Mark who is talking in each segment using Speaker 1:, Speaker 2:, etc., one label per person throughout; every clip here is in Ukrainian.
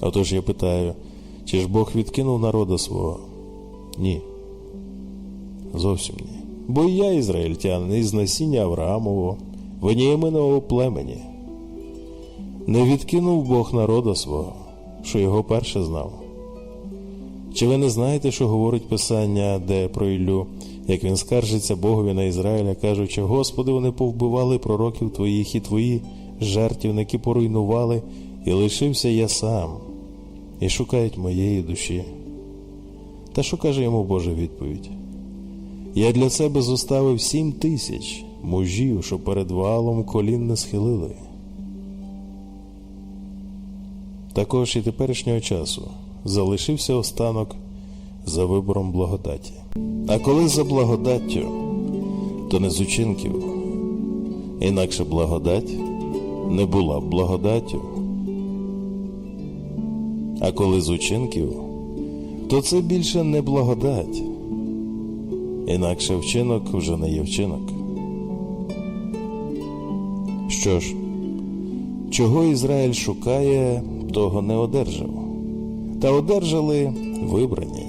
Speaker 1: Отож я питаю, чи ж Бог відкинув народа свого? Ні. Зовсім ні. Бо і я ізраїльтянин із насіння Авраамового, Веніаминового племені. Не відкинув Бог народа свого, що його перше знав. Чи ви не знаєте, що говорить Писання, де про Іллю, як він скаржиться Богові на Ізраїля, кажучи, Господи, вони повбивали пророків твоїх і твої жертівники поруйнували, і лишився я сам, і шукають моєї душі. Та що каже йому Божа відповідь? Я для себе зоставив сім тисяч мужів, що перед валом колін не схилили. Також і теперішнього часу залишився останок за вибором благодаті. А коли за благодаттю, то не з учинків. Інакше благодать не була б благодаттю. А коли з учинків, то це більше не благодать. Інакше вчинок вже не є вчинок. Що ж, чого Ізраїль шукає, того не одержав. Та одержали вибрані.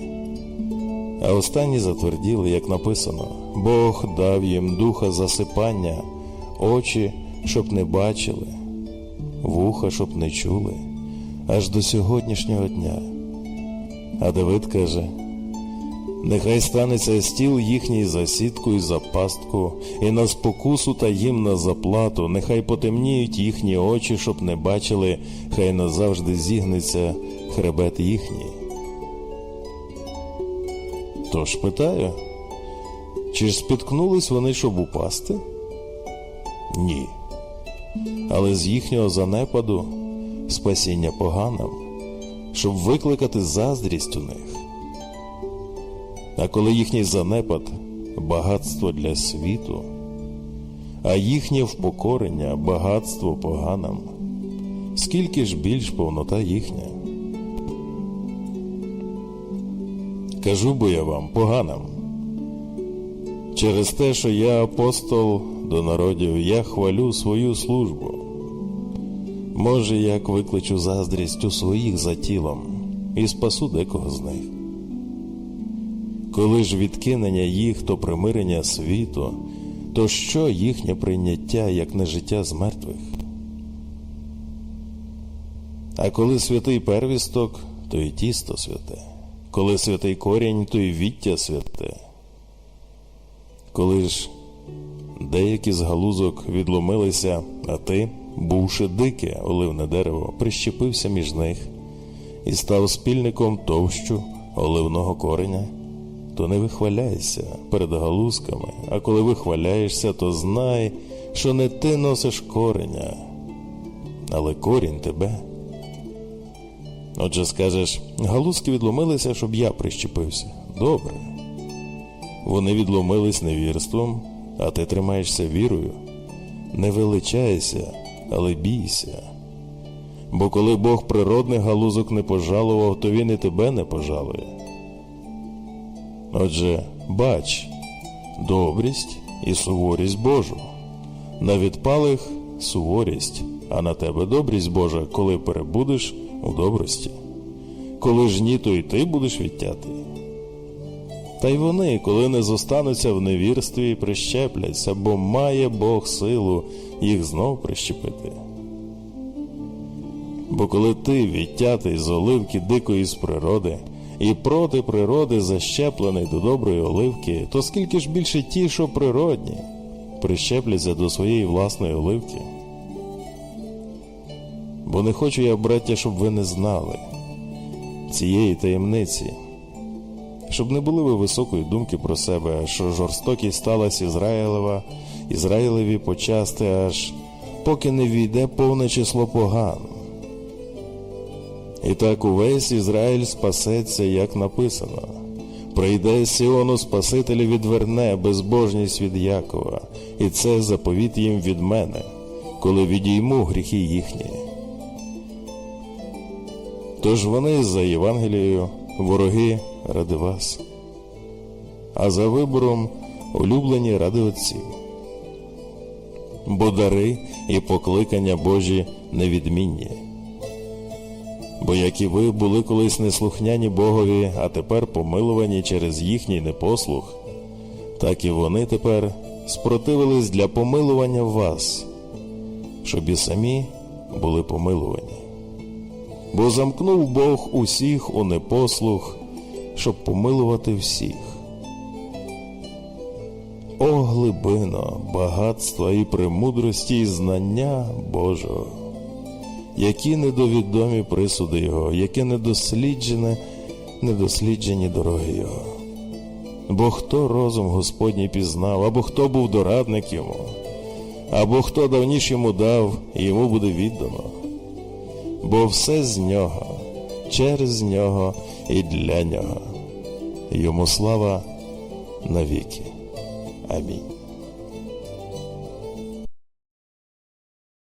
Speaker 1: А останні затверділи, як написано: Бог дав їм духа засипання, очі, щоб не бачили, вуха, щоб не чули, аж до сьогоднішнього дня. А Давид каже: Нехай станеться стіл їхній за сітку і за пастку, і на спокусу та їм на заплату, нехай потемніють їхні очі, щоб не бачили, хай назавжди зігнеться хребет їхній. Тож питаю, чи ж спіткнулись вони, щоб упасти? Ні. Але з їхнього занепаду спасіння поганим, щоб викликати заздрість у них. А коли їхній занепад багатство для світу, а їхнє впокорення багатство поганим, скільки ж більш повнота їхня? Кажу бо я вам поганим. Через те, що я апостол до народів, я хвалю свою службу. Може, як викличу заздрість у своїх за тілом і спасу декого з них. Коли ж відкинення їх, то примирення світу, то що їхнє прийняття, як не життя з мертвих? А коли святий первісток, то і тісто святе, коли святий корінь, то і віття святе. Коли ж деякі з галузок відломилися, а ти, бувши дике оливне дерево, прищепився між них і став спільником товщу оливного кореня, то не вихваляйся перед галузками, а коли вихваляєшся, то знай, що не ти носиш кореня, але корінь тебе. Отже, скажеш, галузки відломилися, щоб я прищепився. Добре. Вони відломились невірством, а ти тримаєшся вірою. Не величайся, але бійся. Бо коли Бог природних галузок не пожалував, то він і тебе не пожалує. Отже, бач добрість і суворість Божу. На відпалих суворість, а на тебе добрість Божа, коли перебудеш у добрості. Коли ж ні, то й ти будеш відтятий. Та й вони, коли не зостануться в невірстві, прищепляться, бо має Бог силу їх знов прищепити. Бо коли ти відтятий з оливки дикої з природи, і проти природи защеплений до доброї оливки, то скільки ж більше ті, що природні, прищепляться до своєї власної оливки? Бо не хочу я, браття, щоб ви не знали цієї таємниці, щоб не були ви високої думки про себе, що жорстокість сталася Ізраїлева, Ізраїлеві почасти, аж поки не війде повне число поган. І так увесь Ізраїль спасеться, як написано. Прийде Сіону Спасителя відверне безбожність від Якова, і це заповіт їм від мене, коли відійму гріхи їхні. Тож вони за Євангелією вороги ради вас, а за вибором улюблені ради отців. Бо дари і покликання Божі невідмінні, Бо як і ви були колись неслухняні Богові, а тепер помилувані через їхній непослух, так і вони тепер спротивились для помилування вас, щоб і самі були помилувані. Бо замкнув Бог усіх у непослух, щоб помилувати всіх. О глибино, багатства і премудрості і знання Божого, які недовідомі присуди Його, яке недосліджене, недосліджені дороги Його. Бо хто розум Господній пізнав, або хто був дорадник йому, або хто давніш йому дав, йому буде віддано. Бо все з нього, через нього і для нього. Йому слава навіки. Амінь.